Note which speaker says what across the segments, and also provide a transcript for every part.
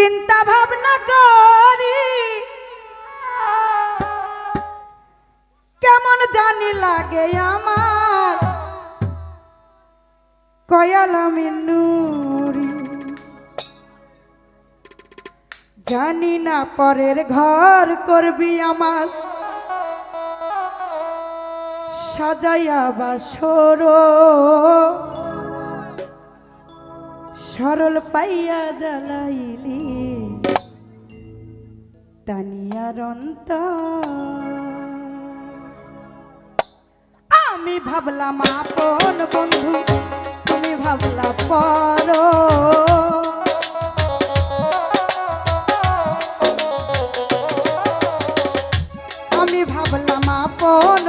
Speaker 1: চিন্তা ভাবনা করি। কেমন জানি লাগে আমার। কয়ালা মিনুরি জানি না পরের ঘর করবি আমার। সাজাইয়া বাসর সরল পাইয়া জ্বালাইলি। তানিয়ার আমি ভাবলাম আপন বন্ধু তুমি ভাবলা পর। আমি ভাবলাম আপন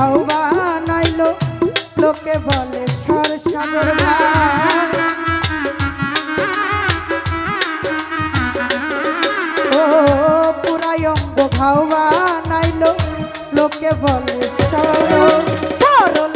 Speaker 1: অঙ্গ ভাউবা নাইলো, লোকে বলে, সর সাগর ও পুরাই অঙ্গ ভাউবা নাইলো, লোকে বলে, সরল সরল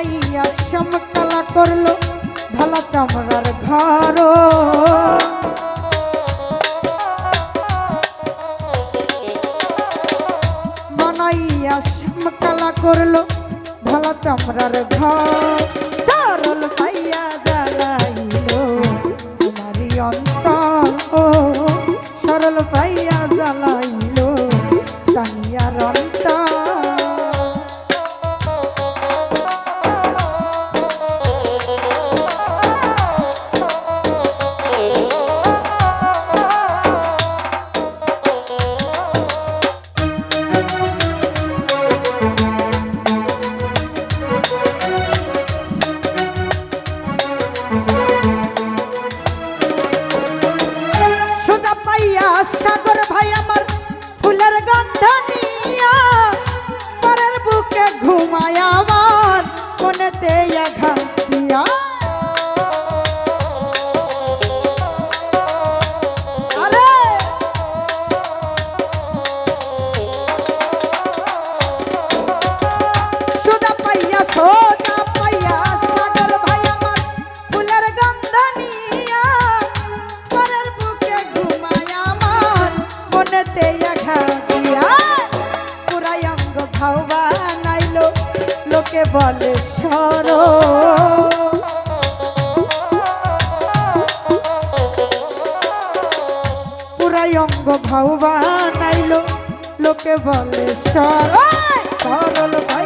Speaker 1: বানাইয়া সমতলা করল ভালা চামড়ার ঘর। বানাইয়া সমতলা করল ভালা চামড়ার ঘর। চারল পাইয়া মনেতে আঘাত দিয়া। সোজা পাইয়া সাগর ভাই আমার ফুলের গন্ধ যাকে বলে সরো পুরাই অঙ্গ ভাও বানাইলো লোকে বলে সরো সরল ভাই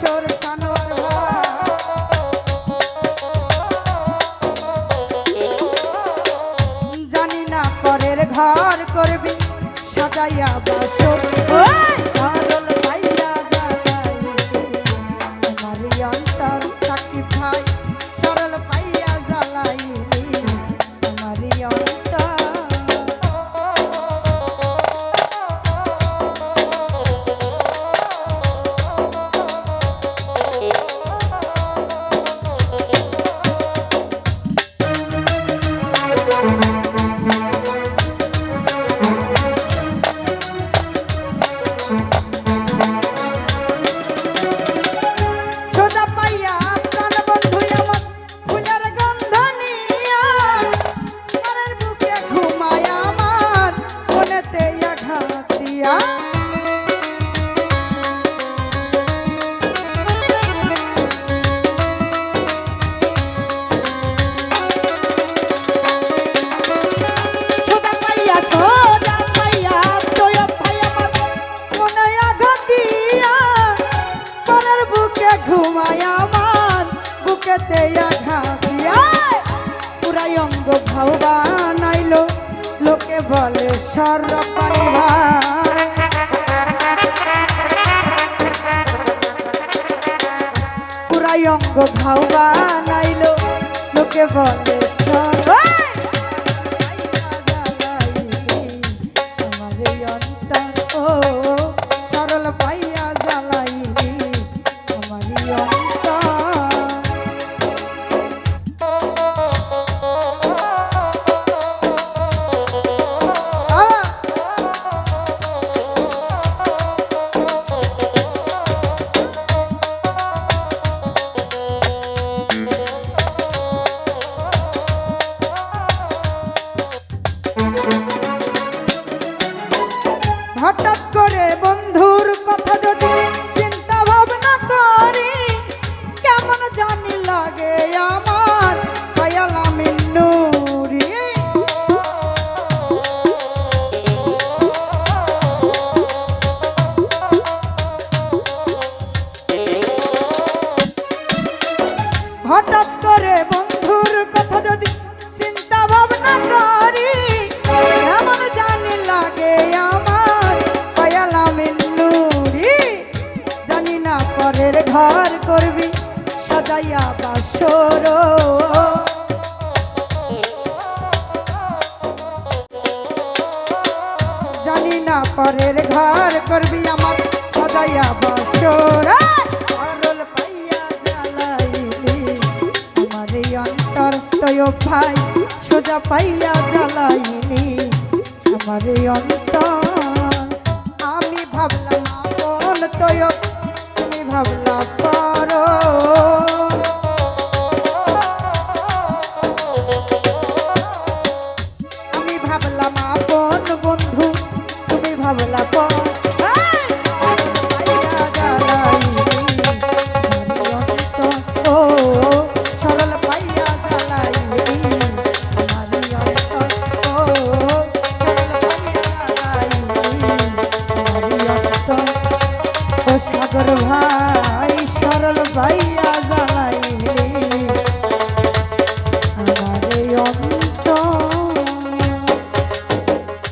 Speaker 1: show to দিয়া। পুরাই অঙ্গ ভাও বানাইল। লোকে বলে সর্বপানি লোকে বলে সর্ব ঘরের ঘর করবি আমার সদাইয়া বসর ঘরল পাইয়া জ্বালাইলি আমার এই অন্তর তয় ভাই সোজা পাইয়া জ্বালাইনি আমার এই অন্তর। আমি ভাবলাম বল তয় তুমি ভাবলাম